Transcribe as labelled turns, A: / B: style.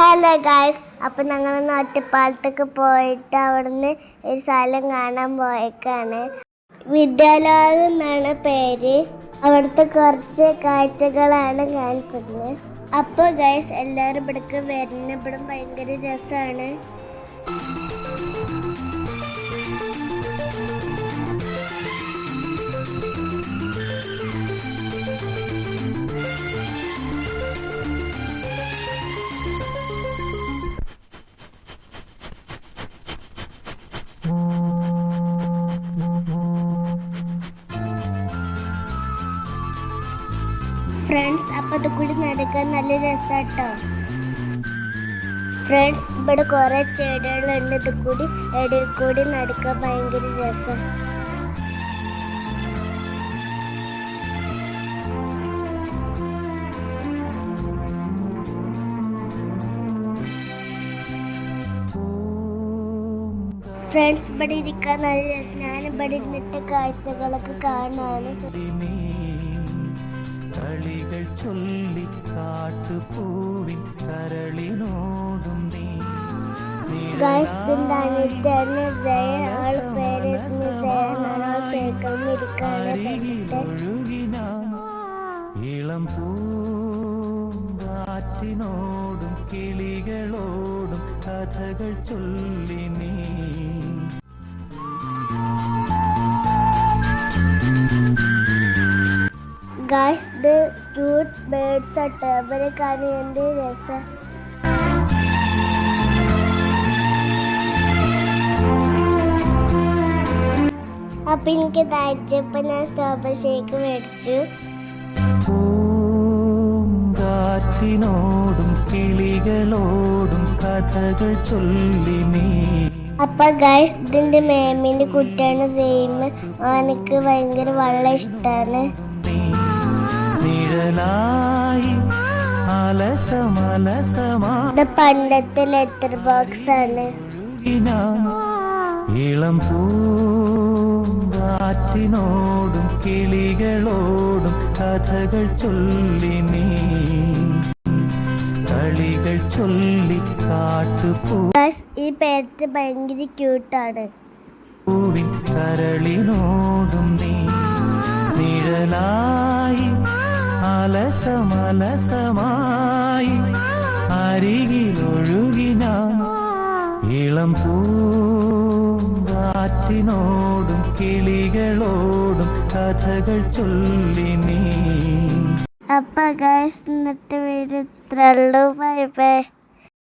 A: Hello guys അപ്പം ഞങ്ങളൊന്ന് ഒറ്റപ്പാലത്തേക്ക് പോയിട്ട് അവിടുന്ന് ഒരു സ്ഥലം കാണാൻ പോയേക്കാണ്. വിദ്യാലയം എന്നാണ് പേര്. അവിടുത്തെ കുറച്ച് കാഴ്ചകളാണ് കാണിച്ചത്. അപ്പോൾ ഗൈസ് എല്ലാവരും ഇവിടേക്ക് വരുന്ന ഇവിടെ ഭയങ്കര രസമാണ് ഫ്രണ്ട്സ് അപ്പം അത് കൂടി നടക്കാൻ നല്ല രസാട്ടോ. ഫ്രണ്ട്സ് ഇവിടെ കുറേ ചെടികളുണ്ട്. ഇത് കൂടി ഇടയിൽ കൂടി നടക്കാൻ ഭയങ്കര രസം. ഫ്രണ്ട്സ് ഇവിടെ ഇരിക്കാൻ നല്ല രസം. ഞാൻ ഇവിടെ ഇരുന്നിട്ട് കാഴ്ചകളൊക്കെ കാണാണ്
B: കളികൾ ചൊല്ലി കാട്ടുപൂവിൻ കരളിനോടും നീ
A: ഗൈസ് ഇതിന്റെ അനിത്യാണ് all parents me say എന്നാണ് ആൾ say come here
B: ഒഴുകിനാൻ ഇളം പൂങ്കാറ്റിനോടും കിളികളോടും കഥകൾ ചൊല്ലി നീ.
A: ഇത് ക്യൂട്ട് ബേർഡ്സ് ആട്ടെ അവരെ കാണി എന്റെ രസം. അപ്പം എനിക്ക് തയ്ച്ചപ്പോൾ ഞാൻ സ്ട്രോബെറി ഷേക്ക് മേടിച്ചു. ോടും
B: കിളികളോടും കഥകൾ ചൊല്ലി നീ.
A: അപ്പൊ ഗൈസ് ഇതിന്റെ മേമിന്റെ കുട്ടിയാണ് സെയിം. അവനക്ക് ഭയങ്കര വെള്ളം ഇഷ്ടാണ്. ഇത് പണ്ടത്തെ ലെറ്റർ ബോക്സ് ആണ്
B: ഇളം പൂങ്കാറ്റിനോടും കിളികളോടും കഥകൾ ചൊല്ലി നീ. കളികൾ ചൊല്ലി കാട്ടു
A: ഗൈസ് ഈ പേരറ്റ് ഭയങ്കര ക്യൂട്ടാണ്.
B: കരളിനോടും നീ നിഴലായി അലസമലസമായി അരികിലൊഴുകി ഞാൻ ഇളം പൂങ്കാറ്റിനോടും കിളികളോടും കഥകൾ ചൊല്ലി നീ.
A: അപ്പൊ ഗൈസ് ഇന്നത്തെ വീഡിയോ ഇത്രയുള്ളൂ ബൈ ബൈ